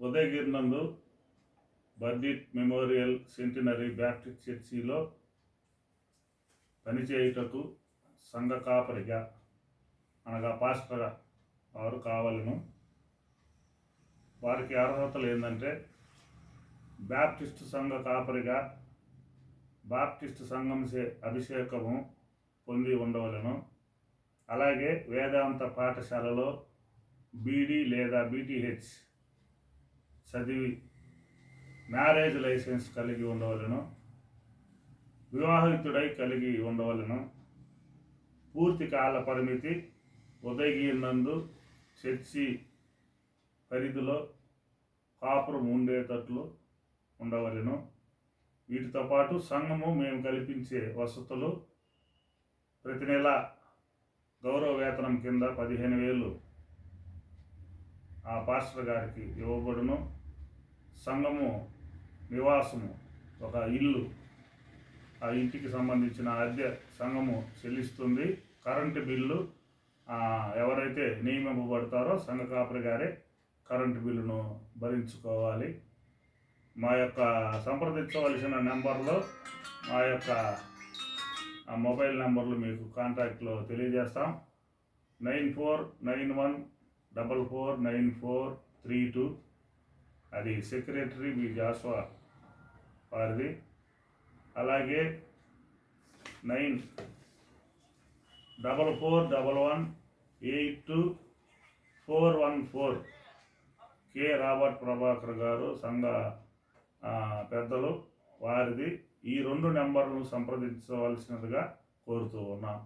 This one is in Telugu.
ఉదయగిరి నందు బర్డిట్ మెమోరియల్ సెంటినరీ బ్యాప్టిస్ట్ చర్చిలో పనిచేయుటకు సంఘ కాపరిగా అనగా పాస్టర్గా వారు కావాలను. వారికి అర్హతలు ఏంటంటే బ్యాప్టిస్ట్ సంఘ కాపరిగా బాప్టిస్ట్ సంఘం చే- అభిషేకము పొంది ఉండవలను. అలాగే వేదాంత పాఠశాలలో బీడీ లేదా బీటీహెచ్ చదివి మ్యారేజ్ లైసెన్స్ కలిగి ఉండవలను వివాహితుడై కలిగి ఉండవలను. పూర్తి కాల పరిమితి ఉదయగిరి నందు చర్చి పరిధిలో కాపురం ఉండేటట్లు ఉండవలను. వీటితో పాటు సంఘము మేము కల్పించే వసతులు ప్రతి నెల గౌరవ వేతనం కింద పదిహేను వేలు ఆ పాస్టర్ గారికి ఇవ్వబడును. సంఘము నివాసము ఒక ఇల్లు ఆ ఇంటికి సంబంధించిన అద్దె సంఘము చెల్లిస్తుంది. కరెంటు బిల్లు ఎవరైతే నియమింపబడతారో సంఘ కాపరి గారే కరెంటు బిల్లును భరించుకోవాలి. మా యొక్క సంప్రదించవలసిన నెంబర్లో మా యొక్క మొబైల్ నెంబర్లు మీకు కాంటాక్ట్లో తెలియజేస్తాం. Nine four nine one double four nine four three two అది సెక్రటరీ మీ జాస్వా వారిది. అలాగే nine double four double one eight two four one four K Robert Prabhakar గారు సంఘ పెద్దలు వారిది. ఈ రెండు నెంబర్లను సంప్రదించవలసినదిగా కోరుతూ ఉన్నాం.